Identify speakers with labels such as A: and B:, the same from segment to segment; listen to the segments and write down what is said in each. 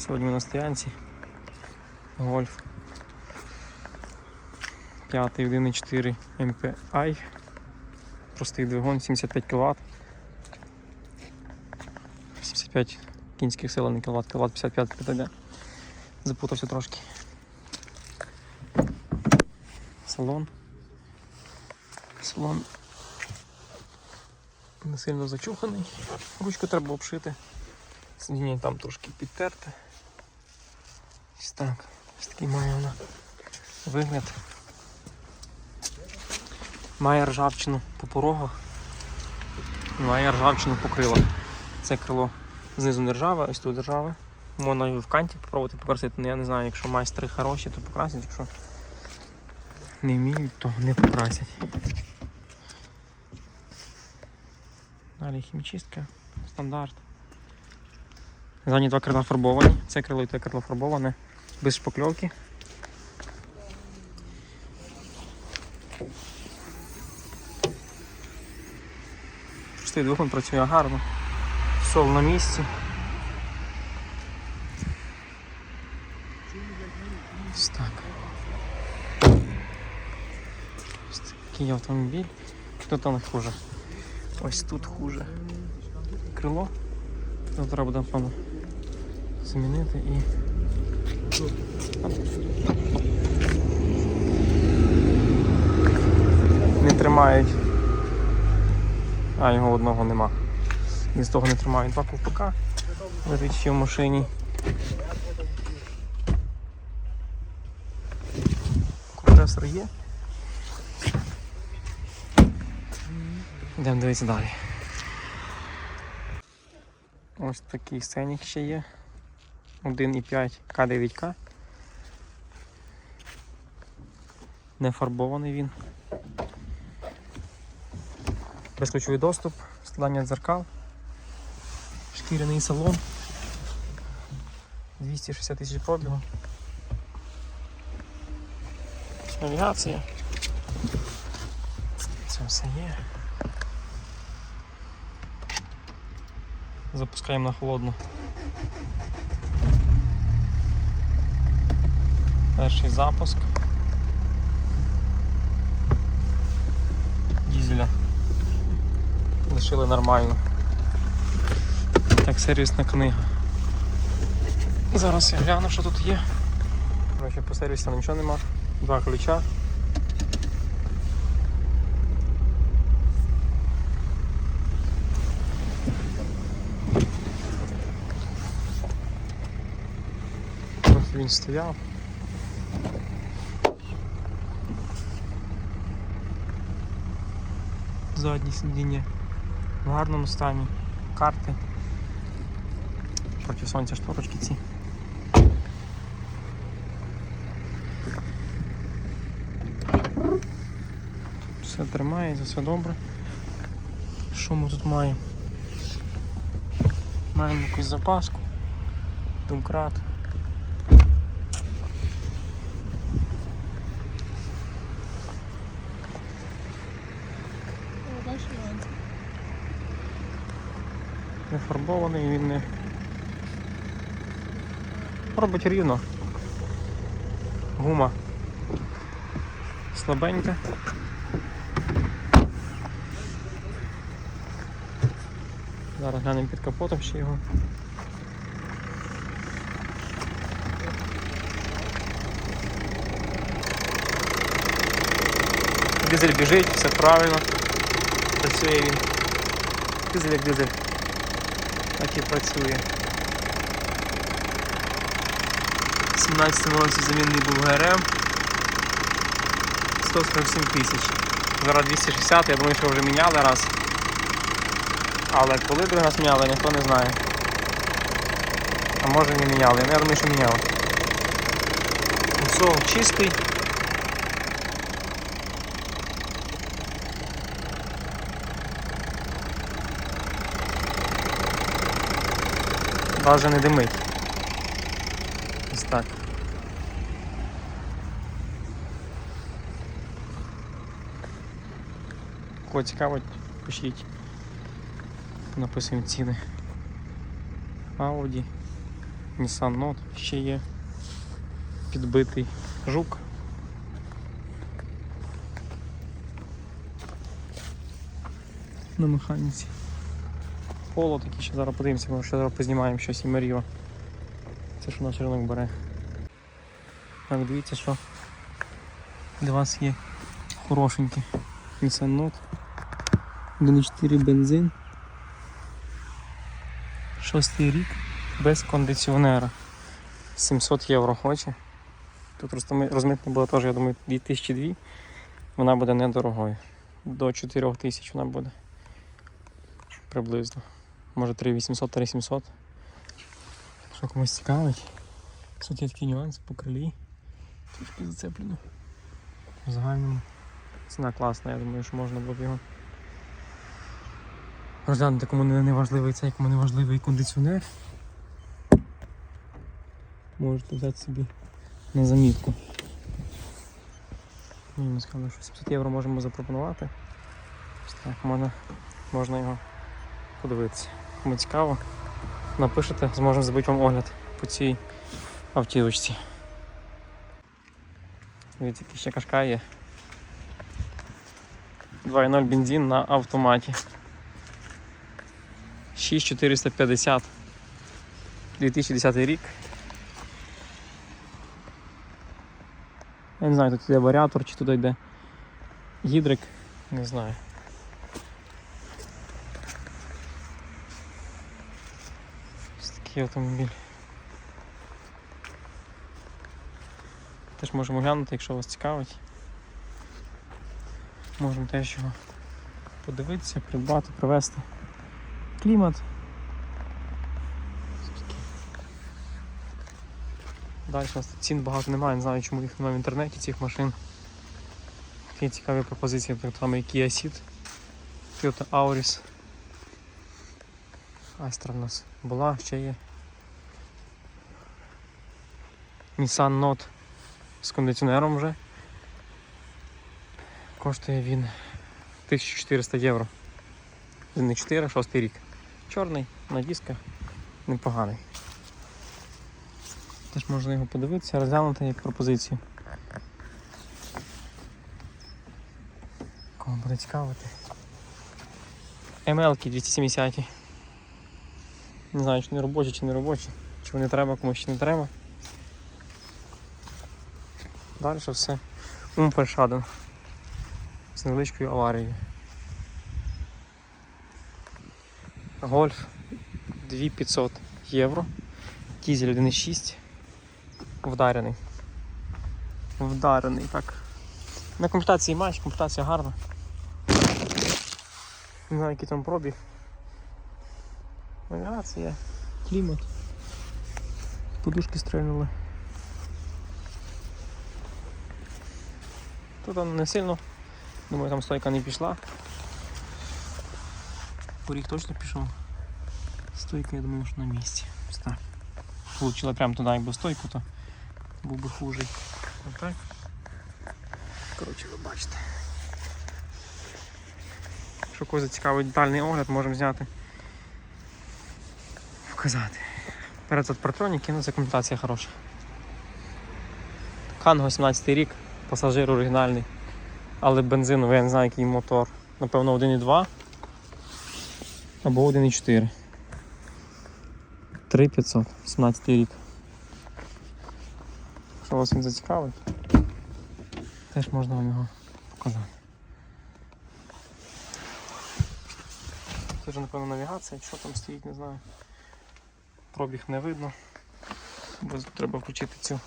A: Сьогодні ми на стоянці. Гольф. 5 1.4 MPI. Простий двигун, 75 кВт. 75 кінських сил, не кВт, кВт 55 ПТД. Запутався трошки. Салон. Салон не сильно зачуханий. Ручку треба обшити. Сидіння там трошки підтерте. Ось так. Ось такий має вона вигляд. Має ржавчину по порогах. Має ржавчину по крилах. Це крило знизу не ржаве, ось тут ржаве. Можна в канті попробувати покрасити. Ну, я не знаю, якщо майстри хороші, то покрасять, якщо не вміють, то не покрасять. Далі хімчистка, стандарт. Задні два крила фарбовані. Це крило і те крило фарбоване, без шпакльовки. Простий двигун працює гарно. Сол на місці. Ось так. Ось такий автомобіль. Що там хуже? Ось тут хуже. Крило. Тут треба буде певно замінити і. Не тримають. А, його одного нема. Ні з того не тримають. Два ковпака лежить ще в машині. Компресор є. Йдемо дивитися далі. Ось такий сценік ще є. 1,5 К9К. Не фарбований він. Безключовий доступ, складання дзеркал, шкіряний салон. 260 тисяч пробігу. Навігація. Це все є. Запускаємо на холодну. Перший запуск. Дізеля. Лишили нормально. Так, сервісна книга. Зараз я гляну, що тут є. Короче, по сервісі там нічого нема. Два ключа. Він стояв. Заднє сидіння в гарному стані. Карти. Проти сонця шторочки ці. Все тримається, все добре. Що ми тут маємо? Маємо якусь запаску, домкрат. Не фарбований, він не робить рівно. Гума слабенька. Зараз глянемо під капотом ще його. Дизель біжить, все правильно. Працює він. Дизель як дизель. Так і працює. У 17 році замінний був ГРМ. 147 тисяч. Зараз 260, я думаю, що вже міняли раз. Але коли другий раз міняли, ніхто не знає. А може не міняли, я думаю, що міняли. Кусок чистий. Даже не димить. Ось так. Кого цікавить, пишіть. Написуємо ціни. Audi Nissan Note, ще є підбитий жук. На механіці. Поло такі ще зараз подивимося, може ще зараз познімаємо щось і Меріо. Це що наш ринок бере. Так, дивіться, що для вас є хорошенький Nissan Note. 1.4 бензин. Шостий рік без кондиціонера. 700 євро хоче. Тут розмитна була теж, я думаю, 2002. Вона буде недорогою. До 4 тисяч вона буде. Приблизно. Може 3800 3700 Що комусь цікавить. Тут є такий нюанс по крилі. Трішки зацеплено. В загальному ціна класна, я думаю, що можна було б його розглянути, кому не важливий цей, кому не важливий кондиціонер. Можете взяти собі на замітку. Ми сказали, що 700 євро можемо запропонувати. Так, можна, можна його подивитися. Кому цікаво, напишете, зможемо зробити вам огляд по цій автівочці. Дивіться, ще кашка є. 2.0 бензин на автоматі. 6450. 2010 рік. Я не знаю, тут йде варіатор чи туди йде гідрик, не знаю. Ось такий автомобіль. Теж можемо глянути, якщо вас цікавить. Можемо теж його подивитися, придбати, привезти. Клімат. Далі у нас цін багато немає, не знаю, чому їх немає в інтернеті цих машин. Такі цікаві пропозиції, так само як Kia Ceed, Toyota Auris. Astra в нас була, ще є. Nissan Note з кондиціонером вже. Коштує він 1400 євро. Він не 4, 6 рік. Чорний, на дисках, непоганий. Теж можна його подивитися, розглянути як пропозицію. Кому буде цікавити. ML 270. Не знаю, чи не робочі, чи не робочі. Чи вони треба, комусь чи не треба. Далі все. Умпершаден. З невеличкою аварією. Гольф 2500 євро. Дізель 1.6. Вдарений. Вдарений, так. На комплектації матч, комплектація гарна. Не знаю, який там пробіг. Навігація, клімат. Подушки стрельнули. Тут воно не сильно. Думаю, там стойка не пішла. Поріг точно пішов. Стойка, я думаю, що на місці. Так. Получила прямо туди, якби стойку, то був би хужий. Отак. Коротше, ви бачите. Якщо когось зацікавить детальний огляд, можемо зняти. Вказати. Перед партроніки, ну це комплектація хороша. Канго 17 рік, пасажир оригінальний. Але бензиновий, я не знаю, який мотор. Напевно 1,2 або 1,4. 3500, 17 рік. Якщо вас він зацікавить, теж можна вам його показати. Це вже напевно навігація, що там стоїть, не знаю. Пробіг не видно, бо треба включити цю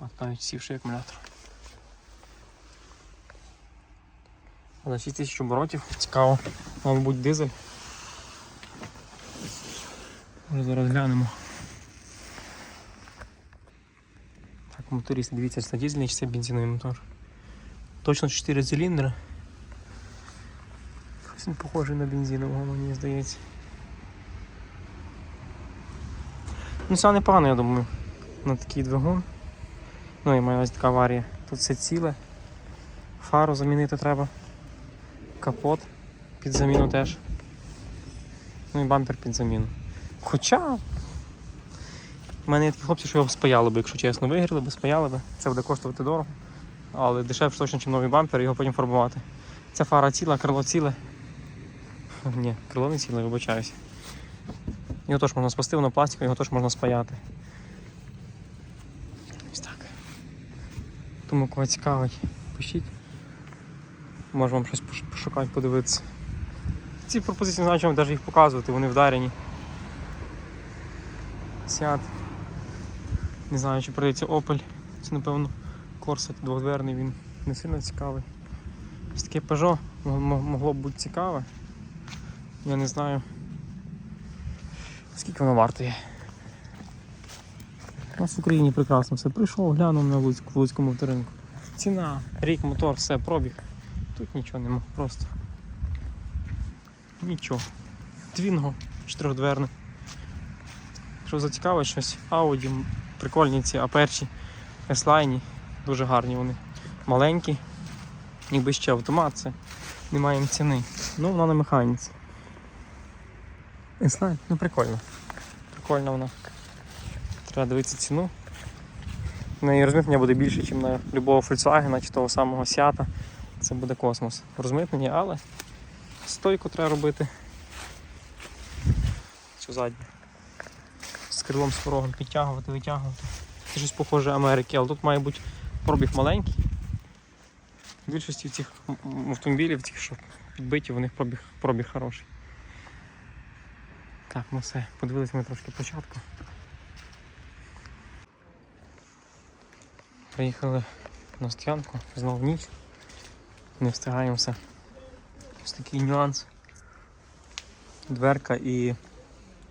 A: от навіть сівший акумулятор. Але 6000 оборотів, цікаво, мабуть, дизель. Може зараз глянемо. Так, моторист, дивіться, це дизельний чи це бензиновий мотор. Точно 4 циліндри. Він похожий на бензинового, мені здається. Ну це непогано, я думаю, на такий двигун. Ну і має ось така аварія. Тут все ціле. Фару замінити треба. Капот під заміну теж. Ну і бампер під заміну. Хоча У мене є такі хлопці, що його спаяли би, якщо чесно, вигріли би, спаяли би. Це буде коштувати дорого. Але дешевше точно, ніж новий бампер, його потім фарбувати. Ця фара ціла, крило ціле. Ні, крило не ціле, вибачаюся. Його теж можна спасти, воно пластикове, його теж можна спаяти. Ось так. Тому кого цікавить, пишіть. Може вам щось пошукати, подивитися. Ці пропозиції не знаю, чому навіть їх показувати, вони вдарені. Сяд. Не знаю, чи продається Opel. Це, напевно, Corsa двохдверний, він не сильно цікавий. Ось таке Peugeot могло б бути цікаве. Я не знаю. Скільки воно вартує. У нас в Україні прекрасно все. Прийшов, глянув на Луцьку, Луцькому авторинку. Ціна, рік, мотор, все, пробіг. Тут нічого нема, просто. Нічого. Твінго чотирьохдверне. Якщо зацікавить щось, Audi, прикольні ці, а перші S-Line, дуже гарні вони. Маленькі. Ніби ще автомат, це немає їм ціни. Ну, вона на механіці. S-Line, ну прикольно. Прикольно вона. Треба дивитися ціну. На її розмитнення буде більше, ніж на любого Volkswagen чи того самого Seat. Це буде космос. Розмитнення, але стойку треба робити. Цю задню. З крилом з порогом підтягувати, витягувати. Це щось похоже Америки, але тут має бути пробіг маленький. В більшості цих автомобілів, тих, що підбиті, у них пробіг, пробіг хороший. Так, ну все, подивилися ми трошки початку. Приїхали на стоянку, знову ніч. Не встигаємо все. Ось такий нюанс. Дверка і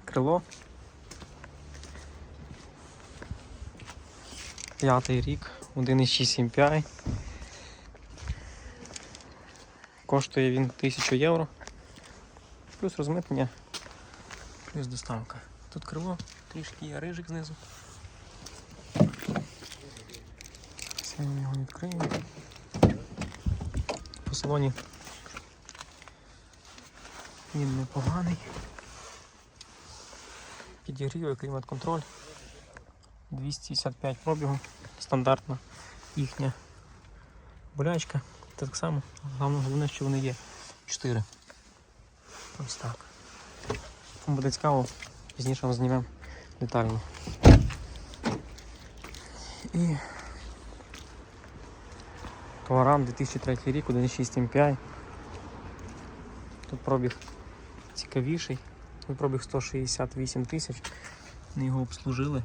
A: крило. П'ятий рік, 1,6 MPI. Коштує він 1000 євро. Плюс розмитнення, плюс доставка. Тут крило, трішки є рижик знизу. Ми його відкриємо. По салоні він непоганий. Підігріває клімат-контроль. 255 пробігу. Стандартна їхня болячка. Так само. Головне, що вони є. 4. Ось так. Кому буде цікаво, пізніше вам знімемо детально. І Товаран 2003 рік, 1.6 MPI. Тут пробіг цікавіший. Пробіг 168 тисяч. Ми його обслужили.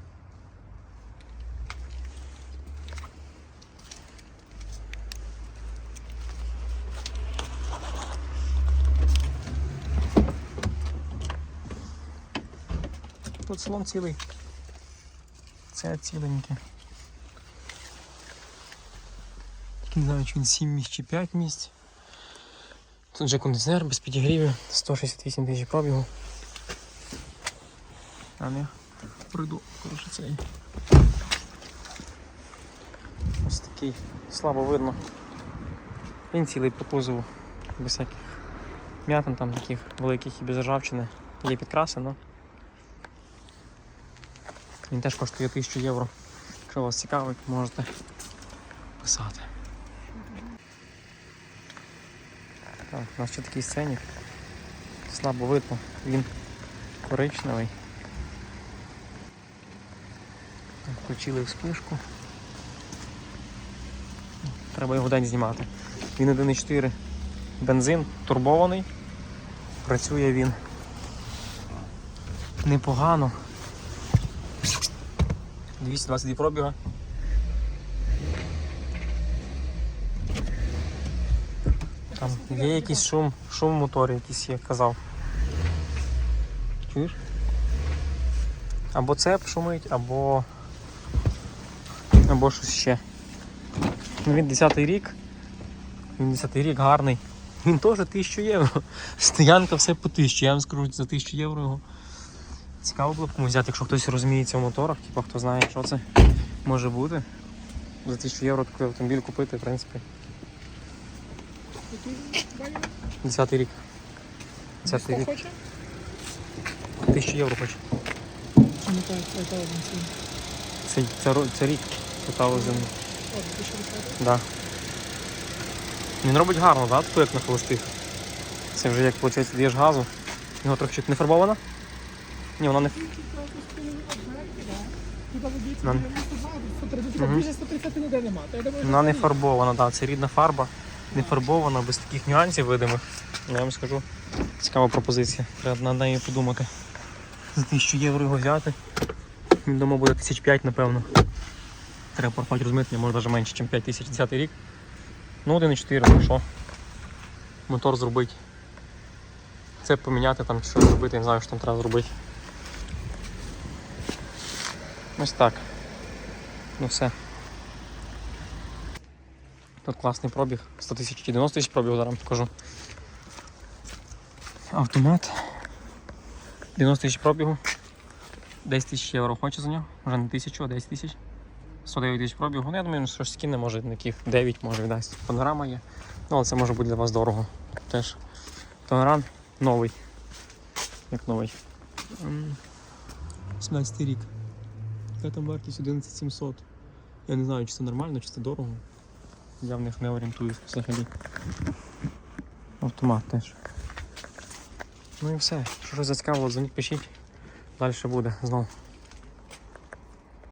A: Тут салон цілий. Це ціленьке. Не знаю, чи він 7 місць чи 5 місць. Тут же кондиціонер без підігрівів, 168 тисяч пробігу. А не пройду, коротше цей. Ось такий, слабо видно. Він цілий по кузову, без всяких м'ятин там таких великих і без ржавчини. Є підкраси, але він теж коштує 1000 євро. Якщо вас цікавить, можете писати. Так, у нас ще такий сценік. Слабо видно, він коричневий. Включили вспишку. Треба його день знімати. Він 1,4 бензин, турбований. Працює він непогано. 222 пробіга. Там є якийсь шум, шум в моторі якийсь є, казав. Чуєш? Або цеп шумить, або. або щось ще. Ну він 10-й рік. Він 10-й рік гарний. Він теж 1000 євро. Стоянка все по 1000. Я вам скажу за 1000 євро його. Цікаво було б комусь взяти, якщо хтось розуміється в моторах, типу хто знає, що це може бути. За 1000 євро такий автомобіль купити, в принципі. 10 рік. 10 рік.
B: хоче?
A: 1000 євро хоче.
B: це один цей.
A: Це, це, рік. Це та озим. Да. Він робить гарно, да? Таку як на холостих. Це вже як виходить, даєш газу. Його трохи не фарбована? Ні, вона не. ф-
B: Тут водіться
A: Нам-
B: 92, 130,
A: Мгм.
B: більше 130 ніде нема. То я думаю,
A: Вона не
B: що
A: фарбована, так. Це рідна фарба. Не фарбована, без таких нюансів видимих. Я вам скажу. Цікава пропозиція. Треба над нею подумати. За 1000 євро його взяти. Він дома буде 1005, напевно. Треба порахувати розмитнення, може навіть менше, ніж 5000 10 рік. Ну, 1,4, ну що. Мотор зробити. Це поміняти там чи щось зробити, я не знаю, що там треба зробити. Ось так. Ну все. Тут класний пробіг. 100 тисяч чи 90 тисяч пробіг, зараз покажу. Автомат. 90 тисяч пробігу. 10 тисяч євро хоче за нього. Вже не тисячу, а 10 тисяч. 109 тисяч пробігу. Ну, я думаю, щось скине, може, яких 9 може віддасть. Панорама є. Ну, але це може бути для вас дорого. Теж. Тонеран новий. Як новий. 17 рік. Яка там вартість 11700. Я не знаю, чи це нормально, чи це дорого. Я в них не орієнтуюсь взагалі. Автомат теж. Ну і все. Що щось зацікавило, дзвоніть, пишіть. Далі буде знову.